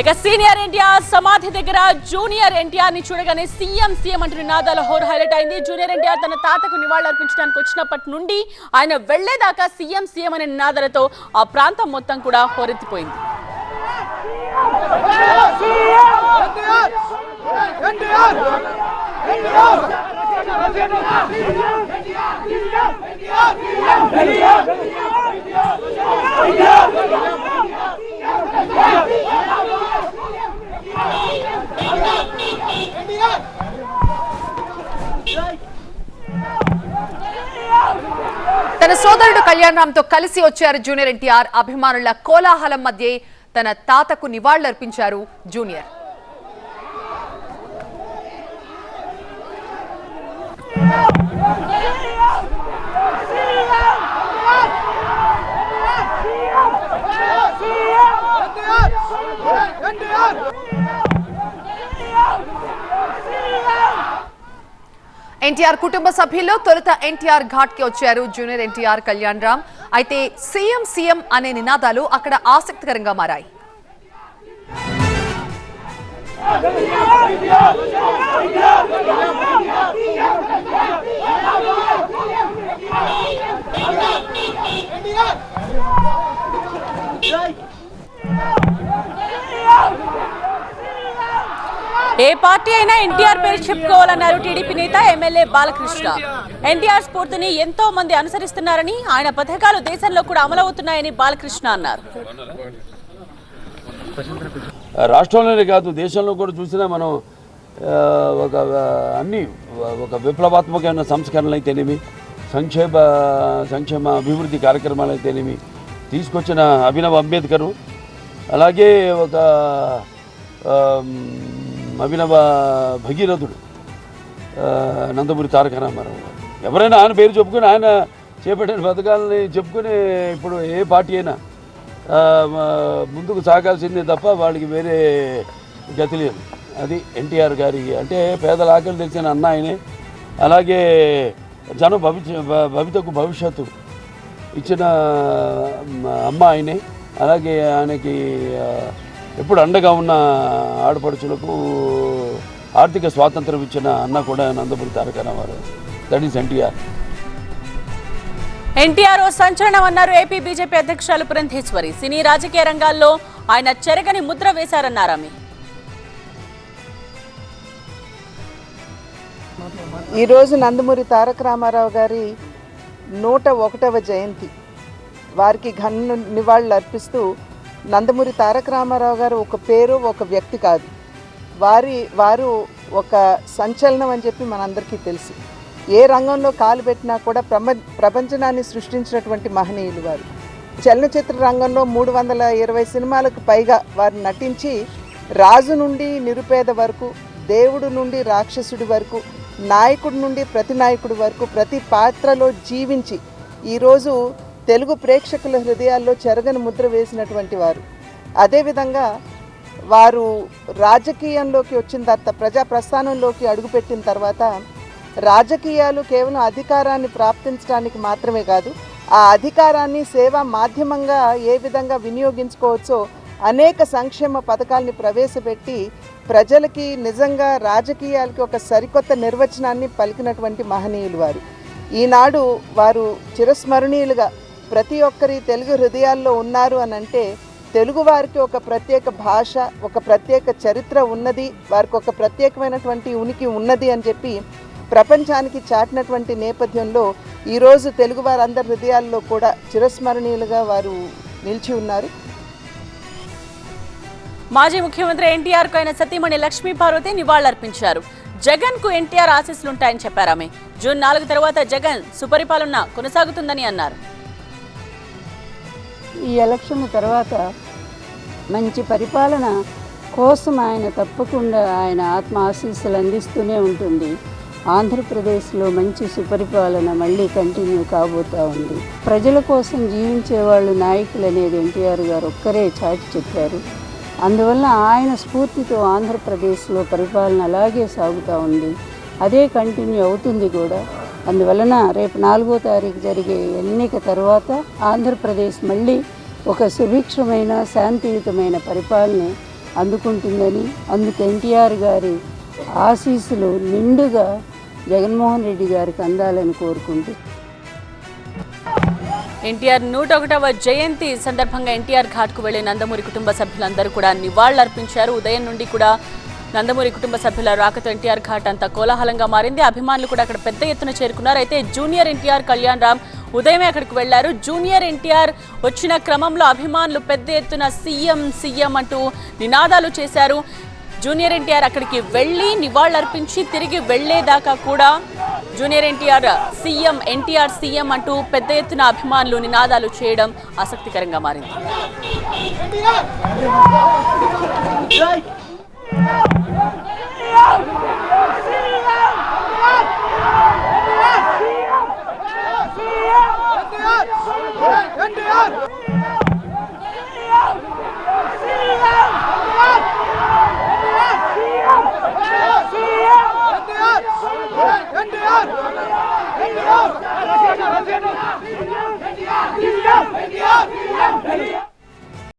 ఇక సీనియర్ ఎన్టీఆర్ సమాధి దగ్గర జూనియర్ ఎన్టీఆర్ని చూడగానే సీఎం సీఎం అంటూ నినాదాల హోర్ హైలైట్ అయింది. జూనియర్ ఎన్టీఆర్ తన తాతకు నివాళులర్పించడానికి వచ్చినప్పటి నుండి ఆయన వెళ్ళేదాకా సీఎం సీఎం అనే నినాదాలతో ఆ ప్రాంతం మొత్తం కూడా హోరెత్తిపోయింది. తన సోదరుడు కళ్యాణరామ్తో రామ్తో కలిసి వచ్చారు జూనియర్ ఎన్టీఆర్. అభిమానుల కోలాహలం మధ్య తన తాతకు నివాళులర్పించారు జూనియర్. ఎన్టీఆర్ కుటుంబ సభ్యుల్లో తొలుత ఎన్టీఆర్ ఘాట్కి వచ్చారు జూనియర్ ఎన్టీఆర్ కళ్యాణ్ రామ్. అయితే సీఎం సీఎం అనే నినాదాలు అక్కడ ఆసక్తికరంగా మారాయి. ఏ పార్టీ అయినా ఎన్టీఆర్ పేరు చెప్పుకోవాలన్నారు టీడీపీ నేత ఎమ్మెల్యే బాలకృష్ణ. ఎన్టీఆర్ స్ఫూర్తిని ఎంతో మంది అనుసరిస్తున్నారని ఆయన పథకాలు దేశంలో కూడా అమలవుతున్నాయని బాలకృష్ణ అన్నారు. రాష్ట్రంలోనే కాదు దేశంలో కూడా చూసినా మనం ఒక అన్ని ఒక విప్లవాత్మకమైన సంస్కరణలు అయితేనేమి సంక్షేమ సంక్షేమ అభివృద్ధి కార్యక్రమాలు అయితేనేమి తీసుకొచ్చిన అభినవ్ అంబేద్కరు అలాగే ఒక అభినవ భగీరథుడు నందమూరి తారక రామారావు గారు. ఎవరైనా ఆయన పేరు చెప్పుకొని ఆయన చేపట్టిన పథకాలని చెప్పుకొని ఇప్పుడు ఏ పార్టీ అయినా ముందుకు సాగాల్సిందే తప్ప వాళ్ళకి వేరే గతి లేదు. అది ఎన్టీఆర్ గారి అంటే పేదల ఆకలి తెలిసిన అన్న ఆయనే. అలాగే జన భవిష్య భవితకు భవిష్యత్తు ఇచ్చిన అమ్మ ఆయనే. అలాగే ఆయనకి ఎప్పుడు అండగా ఉన్న ఆడపడుచులకు ఆర్థిక స్వాతంత్రం ఇచ్చిన అన్న కూడా Nandamuri Taraka Rama Rao that is NTR NTR ఓ సంచలనం అన్నారు ఏపీ బీజేపీ అధ్యక్షురాలు పురంధేశ్వరి. సినీ రాజకీయ రంగాల్లో ఆయన చెరగని ముద్ర వేశారన్నారు ఆమె. ఈరోజు నందమూరి తారక రామారావు గారి నూట ఒకటవ జయంతి. వారికి ఘన నివాళులు అర్పిస్తూ నందమూరి తారక రామారావు గారు ఒక పేరు ఒక వ్యక్తి కాదు. వారి వారు ఒక సంచలనం అని చెప్పి మనందరికీ తెలుసు. ఏ రంగంలో కాలు పెట్టినా కూడా ప్రప ప్రపంచనాన్ని సృష్టించినటువంటి మహనీయులు వారు. చలనచిత్ర రంగంలో మూడు వందల ఇరవై సినిమాలకు పైగా వారు నటించి రాజు నుండి నిరుపేద వరకు దేవుడు నుండి రాక్షసుడి వరకు నాయకుడి నుండి ప్రతి నాయకుడి వరకు ప్రతి పాత్రలో జీవించి ఈరోజు తెలుగు ప్రేక్షకుల హృదయాల్లో చెరగని ముద్ర వేసినటువంటి వారు. అదేవిధంగా వారు రాజకీయంలోకి వచ్చిన తర్వాత ప్రజా ప్రస్థానంలోకి అడుగుపెట్టిన తర్వాత రాజకీయాలు కేవలం అధికారాన్ని ప్రాప్తించడానికి మాత్రమే కాదు ఆ అధికారాన్ని సేవా మాధ్యమంగా ఏ విధంగా వినియోగించుకోవచ్చో అనేక సంక్షేమ పథకాల్ని ప్రవేశపెట్టి ప్రజలకి నిజంగా రాజకీయాలకి ఒక సరికొత్త నిర్వచనాన్ని పలికినటువంటి మహనీయులు వారు. ఈనాడు వారు చిరస్మరణీయులుగా ప్రతి ఒక్కరి తెలుగు హృదయాల్లో ఉన్నారు అని అంటే తెలుగు వారికి ఒక ప్రత్యేక భాష ఒక ప్రత్యేక చరిత్ర ఉన్నది వారికి ఒక ప్రత్యేకమైనటువంటి ఉనికి ఉన్నది అని చెప్పి ప్రపంచానికి చాటినటువంటి నేపథ్యంలో ఈరోజు తెలుగు వారందరి హృదయాల్లో కూడా చిరస్మరణీయులుగా వారు నిలిచి ఉన్నారు. మాజీ ముఖ్యమంత్రి ఎన్టీఆర్కు ఆయన సతీమణి లక్ష్మీ పార్వతి నివాళులర్పించారు. జగన్కు ఎన్టీఆర్ ఆశీస్సులుంటాయని చెప్పారు ఆమె. జూన్ నాలుగు తర్వాత జగన్ సుపరిపాలన కొనసాగుతుందని అన్నారు. ఈ ఎలక్షన్ తర్వాత మంచి పరిపాలన కోసం ఆయన తప్పకుండా ఆయన ఆత్మ ఆశీస్సులు అందిస్తూనే ఉంటుంది. ఆంధ్రప్రదేశ్లో మంచి సుపరిపాలన మళ్ళీ కంటిన్యూ కాబోతూ ఉంది. ప్రజల కోసం జీవించే వాళ్ళు నాయకులు అనేది ఎన్టీఆర్ గారు ఒక్కరే చాటి చెప్పారు. అందువల్ల ఆయన స్ఫూర్తితో ఆంధ్రప్రదేశ్లో పరిపాలన అలాగే సాగుతూ ఉంది. అదే కంటిన్యూ అవుతుంది కూడా. అందువలన రేపు నాలుగో తారీఖు జరిగే ఎన్నిక తర్వాత ఆంధ్రప్రదేశ్ మళ్ళీ ఒక సుభిక్షమైన శాంతియుతమైన పరిపాలన అందుకుంటుందని అందుకు ఎన్టీఆర్ గారి ఆశీస్సులు నిండుగా జగన్మోహన్ రెడ్డి గారికి అందాలని కోరుకుంటూ. ఎన్టీఆర్ నూట ఒకటవ జయంతి సందర్భంగా ఎన్టీఆర్ ఘాట్కు వెళ్ళే నందమూరి కుటుంబ సభ్యులందరూ కూడా నివాళులర్పించారు. ఉదయం నుండి కూడా నందమూరి కుటుంబ సభ్యుల రాకతో ఎన్టీఆర్ ఘాట్ అంతా కోలాహలంగా మారింది. అభిమానులు కూడా అక్కడ పెద్ద ఎత్తున చేరుకున్నారు. అయితే జూనియర్ ఎన్టీఆర్ కళ్యాణ్ రామ్ ఉదయమే అక్కడికి వెళ్ళారు జూనియర్ ఎన్టీఆర్ వచ్చిన క్రమంలో అభిమానులు పెద్ద ఎత్తున సీఎం సీఎం అంటూ నినాదాలు చేశారు. జూనియర్ ఎన్టీఆర్ అక్కడికి వెళ్ళి నివాళులర్పించి తిరిగి వెళ్ళేదాకా కూడా junior NTR CM NTR CM అంటూ పెద్ద ఎత్తున అభిమానులు నినాదాలు చేయడం ఆసక్తికరంగా మారింది. Não! Não!